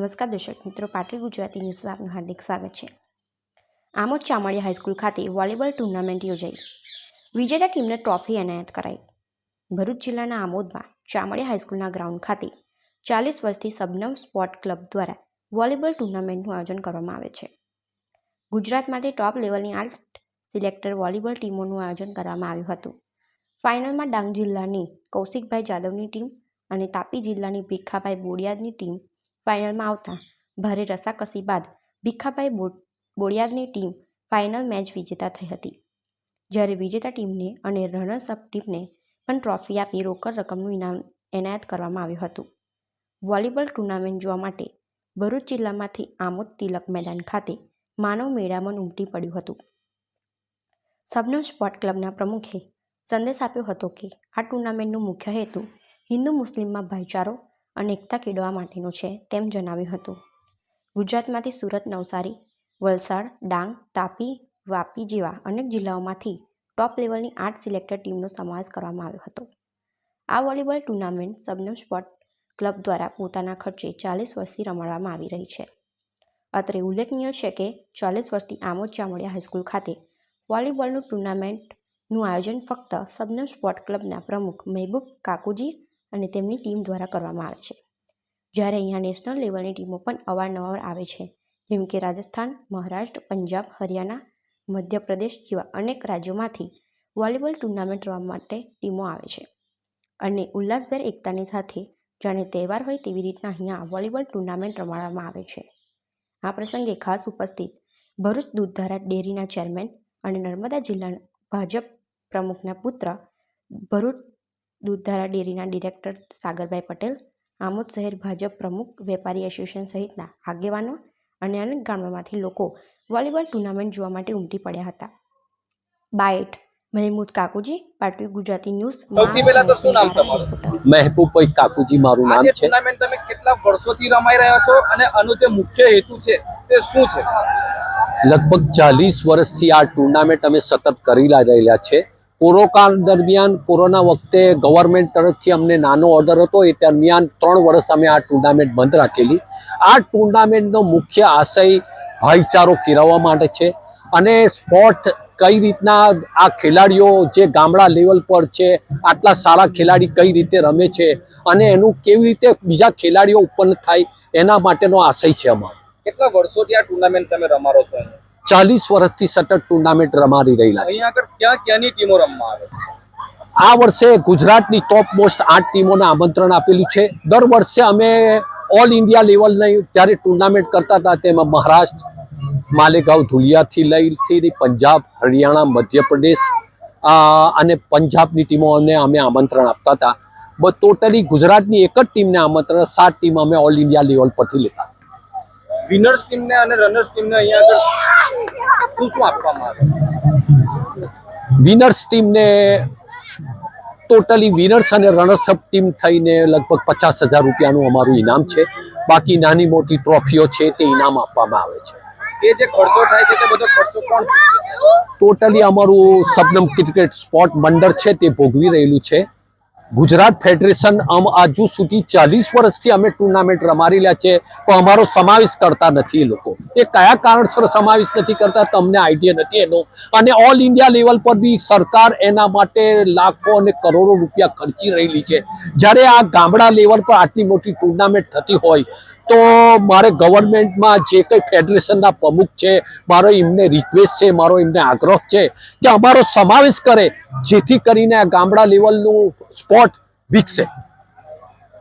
નમસ્કાર, દર્શક મિત્રો. પાટલી ગુજરાતી ન્યૂઝમાં આપનું હાર્દિક સ્વાગત છે. આમોદ ચામડિયા હાઈસ્કૂલ ખાતે વોલીબોલ ટુર્નામેન્ટ યોજાઈ. વિજેતા ટીમને ટ્રોફી એનાયત કરાઈ. ભરૂચ જિલ્લાના આમોદમાં ચામડિયા હાઈસ્કૂલના ગ્રાઉન્ડ ખાતે ચાલીસ વર્ષથી સબનમ સ્પોર્ટ ક્લબ દ્વારા વોલીબોલ ટુર્નામેન્ટનું આયોજન કરવામાં આવે છે. ગુજરાત માટે ટોપ લેવલની આઠ સિલેક્ટર વોલીબોલ ટીમોનું આયોજન કરવામાં આવ્યું હતું. ફાઇનલમાં ડાંગ જિલ્લાની કૌશિકભાઈ જાદવની ટીમ અને તાપી જિલ્લાની ભીખાભાઈ બોડિયાદની ટીમ ફાઇનલમાં આવતા ભારે રસાકસી બાદ ભીખાભાઈ બોડિયાદની ટીમ ફાઇનલ મેચ વિજેતા થઈ હતી. જ્યારે વિજેતા ટીમને અને રનર્સઅપ ટીમને પણ ટ્રોફી આપી રોકડ રકમનું ઇનામ એનાયત કરવામાં આવ્યું હતું. વોલીબોલ ટુર્નામેન્ટ જોવા માટે ભરૂચ જિલ્લામાંથી આમોદ તિલક મેદાન ખાતે માનવ મેળામાં ઉમટી પડ્યું હતું. સબનમ સ્પોર્ટ ક્લબના પ્રમુખે સંદેશ આપ્યો હતો કે આ ટુર્નામેન્ટનો મુખ્ય હેતુ હિન્દુ મુસ્લિમમાં ભાઈચારો અને કેળવા માટેનું છે તેમ જણાવ્યું હતું. ગુજરાતમાંથી સુરત, નવસારી, વલસાડ, ડાંગ, તાપી, વાપી જેવા અનેક જિલ્લાઓમાંથી ટોપ લેવલની આઠ સિલેક્ટેડ ટીમનો સમાવેશ કરવામાં આવ્યો હતો. આ volleyball tournament Shabnam sport club દ્વારા પોતાના ખર્ચે ચાલીસ વર્ષથી રમાડવામાં આવી રહી છે. અત્રે ઉલ્લેખનીય છે કે ચાલીસ વર્ષથી આમોદ ચામડિયા હાઈસ્કૂલ ખાતે વોલીબોલનું ટુર્નામેન્ટનું આયોજન ફક્ત સબનમ સ્પોર્ટ ક્લબના પ્રમુખ મહેબૂબ કાકુજી અને તેમની ટીમ દ્વારા કરવામાં આવે છે. જ્યારે અહીંયા નેશનલ લેવલની ટીમો પણ અવારનવાર આવે છે, જેમ કે રાજસ્થાન, મહારાષ્ટ્ર, પંજાબ, હરિયાણા, મધ્યપ્રદેશ જેવા અનેક રાજ્યોમાંથી વોલીબોલ ટુર્નામેન્ટ રમવા માટે ટીમો આવે છે. અને ઉલ્લાસભેર એકતાની સાથે જાણે તહેવાર હોય તેવી રીતના અહીંયા વોલીબોલ ટુર્નામેન્ટ રમાડવામાં આવે છે. આ પ્રસંગે ખાસ ઉપસ્થિત ભરૂચ દૂધધારા ડેરીના ચેરમેન અને નર્મદા જિલ્લાના ભાજપ પ્રમુખના પુત્ર ભરૂચ દૂધધારા ડેરીના ડિરેક્ટર સાગરભાઈ પટેલ આમોદ શહેર ભાજપ પ્રમુખ વેપારી એસોસિએશન સહિતના આગેવાનો અને અનેક ગામડામાંથી લોકો વોલીબોલ ટુર્નામેન્ટ જોવા માટે ઉમટી પડ્યા હતા. બાઇટ મહેમૂદ કાકુજી પાટવી ગુજરાતી ન્યૂઝ સૌથી પહેલા તો શું નામ તમારું? મહેબૂબભાઈ કાકુજી મારું નામ છે. ટુર્નામેન્ટ તમે કેટલા વર્ષોથી રમાઈ રહ્યા છો અને આનો જે મુખ્ય હેતુ છે તે શું છે? લગભગ ચાલીસ વર્ષથી આ ટુર્નામેન્ટ અમે સતત કરી રહેલા છે. કોરોકાળ દરમિયાન કોરોના વખતે ગવર્મેન્ટ તરફથી અમને નાનો ઓર્ડર હતો. એ દરમિયાન ત્રણ વર્ષ અમે આ ટુર્નામેન્ટ બંધ રાખેલી. આ ટુર્નામેન્ટનો મુખ્ય આશય ભાઈચારો કેળવવા માટે છે અને સ્પોર્ટ કઈ રીતના આ ખેલાડીઓ જે ગામડા લેવલ પર છે, આટલા સારા ખેલાડી કઈ રીતે રમે છે અને એનું કેવી રીતે બીજા ખેલાડીઓ ઉત્પન્ન થાય એના માટેનો આશય છે અમારો. કેટલા વર્ષોથી આ ટુર્નામેન્ટ તમે રમારો છો? ચાલીસ વર્ષથી સતત ટુર્નામેન્ટ રમાડી રહેલા છે. ક્યાં ક્યાંની ટીમો રમવા આવે આ વર્ષે ગુજરાતની ટોપ મોસ્ટ આઠ ટીમોને આમંત્રણ આપેલું છે. દર વર્ષે અમે ઓલ ઇન્ડિયા લેવલની જ્યારે ટુર્નામેન્ટ કરતા હતા તેમાં મહારાષ્ટ્ર માલેગાંવ ધુલિયાથી લઈથી પંજાબ હરિયાણા મધ્યપ્રદેશ અને પંજાબની ટીમોને અમે આમંત્રણ આપતા હતા. ટોટલી ગુજરાતની એક જ ટીમને આમંત્રણ સાત ટીમ અમે ઓલ ઇન્ડિયા લેવલ પરથી લેતા વિનર્સ ટીમને અને રનર્સ ટીમને અહીંયા આગળ શું શું આપવામાં આવે? છે વિનર્સ ટીમને ટોટલી વિનર્સ અને રનર્સઅપ ટીમ થઈને લગભગ પચાસ હજાર રૂપિયાનું અમારું ઇનામ છે. બાકી નાની મોટી ટ્રોફીઓ છે તે ઇનામ આપવામાં આવે છે. તે જે ખર્ચો થાય છે તે બધો ખર્ચો કોણ છે? ટોટલી અમારું સબનમ ક્રિકેટ સ્પોર્ટ મંડળ છે તે ભોગવી રહેલું છે. ગુજરાત ફેડરેશન આમ હજુ સુધી ચાલીસ વર્ષથી અમે ટુર્નામેન્ટ રમાડી રહ્યા છે, પણ અમારો સમાવેશ કરતા નથી એ લોકો. એ કયા કારણસર સમાવેશ નથી કરતા તમને આઈડિયા નથી એનો? અને ઓલ ઇન્ડિયા લેવલ પર બી સરકાર એના માટે લાખો અને કરોડો રૂપિયા ખર્ચી રહેલી છે. જ્યારે આ ગામડા લેવલ પર આટલી મોટી ટુર્નામેન્ટ થતી હોય તો મારે ગવર્મેન્ટમાં જે કંઈ ફેડરેશનના પ્રમુખ છે, મારો એમને રિક્વેસ્ટ છે, મારો એમને આગ્રહ છે કે અમારો સમાવેશ કરે, જેથી કરીને આ ગામડા લેવલનું સ્પોર્ટ વિકસે.